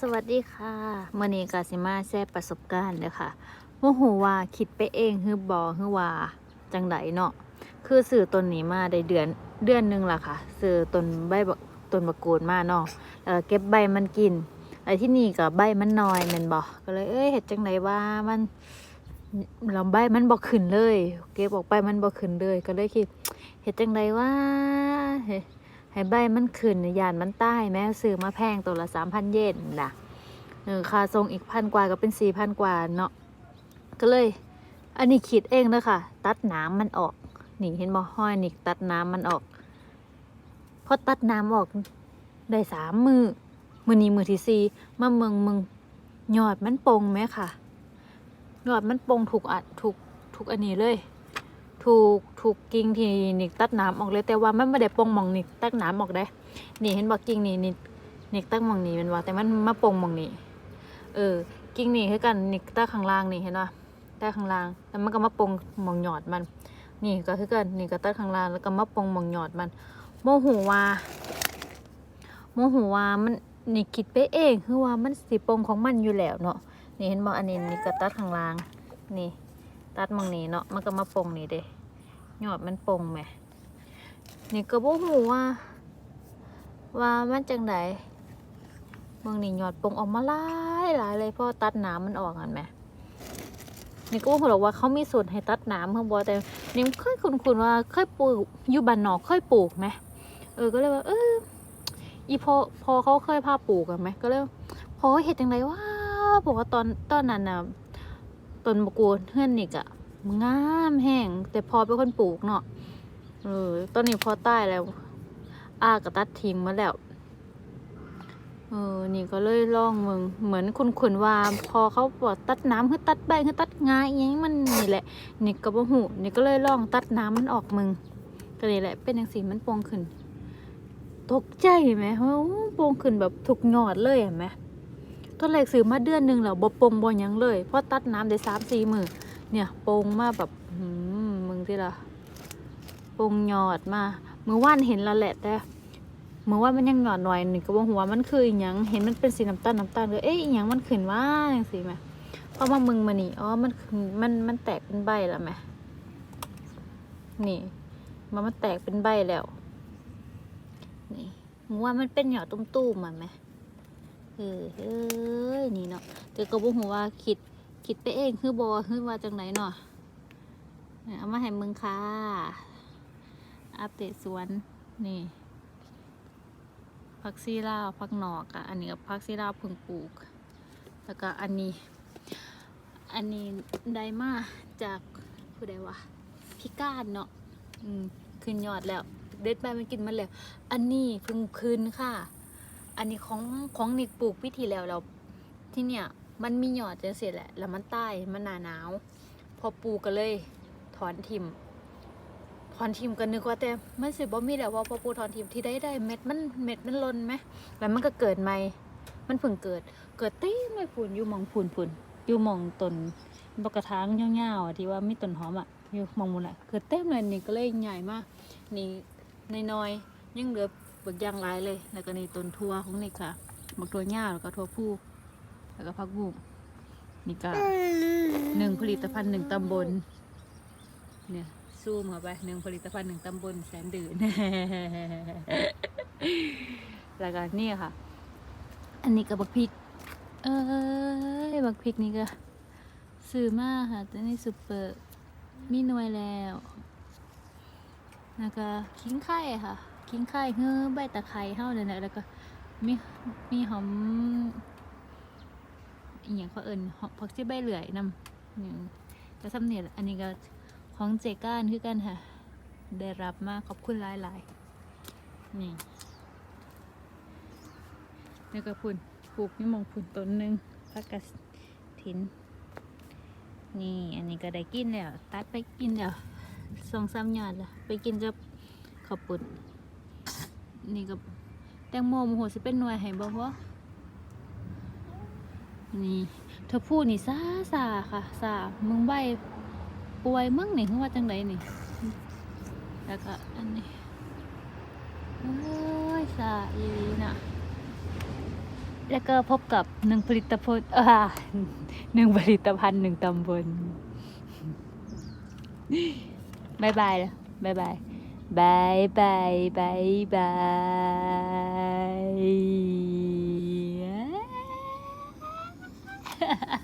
สวัสดีค่ะมื่อนี้กาสิมาแชร์ประสบการณ์เด้อค่ะโมโหว่าคิดไปเองฮือบอฮือว่าจังไดเนาะคือสื่อตนนี้มาได้เดือนเดือนหนึงละค่ะสื่อตนใบบกตนบกูดมาเนาะเเก็บใบมันกินไอ้ที่นี่กับใบมันน้อยแม่นบ่ก็เลยเอ้ยเฮ็ดจังไดว่ามันลำใบมันบ่ขึ้นเลย เก็บออกไปมันบ่ขึ้นเลย ก็เลยคิดเฮ็ดจังไดว่าเฮ้ ให้ใบมันขึ้นยานมันใต้แม้ซื้อมาแพงตัวละ3,000เยนน่ะเออค่าทรงอีกพันกว่าก็เป็นสี่พันกว่าเนาะก็เลย อันนี้คิดเองเลยค่ะ ตัดน้ำมันออกนี่เห็นบ่ห้อยนี่ตัดน้ำมันออกพอตัดน้ำออกได้สามมือมือนี้มือที่สี่มาเมืองมึงยอดมันปงไหมค่ะยอดมันปงถูกอัดถูกถูกอันนี้เลย ถูกถูกกิ่งที่นิกตัดน้ำออกเลย แต่ว่ามันไม่ได้ปงมองนิกตัดน้ำออกได้ นี่เห็นบอกกิ่งนี่นิกนิกตั้งหมองนี้แมันว่า แต่มันมาปงมองนี้เออ กิ่งนี่คือกันนี่ใต้ข้างล่างนี่เห็นป่ะใต้ข้างล่างแล้วมันก็มาปงมองหยอดมัน นี่ก็คือกันนี่ก็ใต้ข้างล่างแล้วก็มาปงมองหยอดมัน โมโหว่าโมโหว่ามันนี่คิดไปเองคือว่ามันสีปงของมันอยู่แล้วเนาะนี่เห็นบ่อันนี้นี่ก็ตัดข้างล่างนี่ ตัดมองนี้เนาะมันก็มาปงนี่เด้หยอดมันปงไหมนี่ก็บ่ฮู้ว่า ว่ามันจังไดมืองนี่หยอดปงออกมาหลายหลายเลยพราะตัดน้ำมันออกกันไหมนี่ก็บอกว่าเขามีสูตรให้ตัดน้ำเพิ่มบอแต่นี่เคยคุณคุณว่าเคยปลูกอยู่บ้านนอกเคยปลูกไหมเออก็เลยว่าเอออีพอพอเขาเคยพาปลูกกันไหมก็เลยพอเห็ดจังไรว่าบอกว่าตอนตอนนั้นน่ะ ต้นบกูนเฮือนนิกอะงามแห้งแต่พอเป็นคนปลูกเนาะเออตอนนี้พอใตายแล้ว อาก็ตัดทิ้งมาแล้ว เออ นี่ก็เลยลองมึงเหมือนคุณขุนว่าพอเขาบอกตัดน้ำคือตัดใบคือตัดงาอหยังมันนี่แหละ นี่ก็บ่หูนี่ก็เลยลองตัดน้ำมันออกมึงก็นี่แหละเป็นอย่างสีมันโปร่งขึ้น ตกใจไหมเฮ้ยโปร่งขึ้นแบบถูกหยอดเลยเห็นไหม ตอนแรกซื้อมาเดือนหนึ่งแล้วบ่โป่งบ่ยังเลยเพราะตัดน้ำได้สามสี่มือเนี่ยโป่งมาแบบหืมมึงที่ละโป่งหยอดมาเมื่อวานเห็นล้วแหละแต่เมื่อว่ามันยังหยอดหน่อยหนี่งก็บ่หัวามันคืออีหยังเห็นมันเป็นสีน้ำตาลน้ำตาลเลยเอ๊ะอีหยังมันขึ้นว่าจังซี่แหมเพราะว่ามึงมานี่อ๋อมันมันมันแตกเป็นใบแล้วแหมนี่มันมันแตกเป็นใบแล้วนี่มึงว่ามันเป็นหยอดตุ้มๆมันไหม เออเอ้ยนี่เนาะแต่ก็บ่หัวาคิดคิดไปเองคือบ่คือว่าจังไหนเนาะเอามาให้มึงค่ะอัปเดตสวนนี่ผักซีลาวผักหนอกอะอันนี้กับผักซีลาวเพิ่งปลูก แล้วก็อันนี้ อันนี้ไดมาจากผู้ใดวะพี่ก้านเนาะอืมขึ้นยอดแล้ว เด็ดไปมันกินมันแล้ว อันนี้เพิ่งคืนค่ะ อันนี้ของของนิกปลูกพิธีแล้วแล้วที่เนี่ย มันมีหยอดจังเสียแหละ แล้วมันใต้มันหนาหนาว พอปลูกก็เลย ถอนทิมถอนทิมกันนึกว่าแต่มันสิบ่มีแล้วว่าพอปูถอนทิมที่ได้ได้เม็ดมันเม็ดมันหลนไหมแล้วมันก็เกิดใหม่มันเพิ่งเกิด เกิดเต้ไม่ผุนอยู่มองผุนผุนอยู่มองต้นบกระถางยาวๆอะที่ว่ามีต้นหอมอะอยู่มองมุนอะเกิดเต็มเลยนี่ก็เลยใหญ่มากนี่น้อยๆยังเหลือ เบิกยางหลายเลยแล้วก็นี่ต้นทั่วของนี่ค่ะบักตัวยาแล้วก็ทั่วผู้แล้วก็พักบุ้งนี่ก็หนึ่งผลิตภัณฑ์หนึ่งตำบลเนี่ยซูมเข้าไปหนึ่งผลิตภัณฑ์หนึ่งตำบลแสนดื่นแล้วก็นี่ค่ะ อันนี้ก็บักพริก เอ้ยบักพริกนี่ก็ซื้อมาค่ะต่นี่ซุปเปอร์มีหน่วยแล้วแล้วก็ขิงไข่ค่ะ ขิงไข่เฮ้อใบตะไคร้เท่านั้นและแล้วก็มีมีหอมอีกอย่างเขาเอิญหอมผักชีใบเหลื่อยนำนี่ก็สำเนียอันนี้ก็ของเจก้านคือกันค่ะ ได้รับมากขอบคุณหลายหลายๆนี่แล้วก็พุ่นปลูกนี่มองพุ่นต้นหนึ่งพักกระถิน นี่อันนี้ก็ได้กินแล้ว ตัดไปกินแล้วสองสามหยอดแล้วไปกินกับข้าวปุ้น นี่ก็แตงโมโมโหสิเป็นหน่วยให้บ่วะนี่เธอพูดนี่ซาซาค่ะซามึงใบป่วยมึงนี่คือว่าจังไดนี่ แล้วก็อันนี้เอ้ยสาอีน่ะแล้วก็พบกับหนึ่งผลิตภัณฑ์หนึ่งผลิตภัณฑ์หนึ่งตำบลบายบายลยบายบาย บายบายบายบาย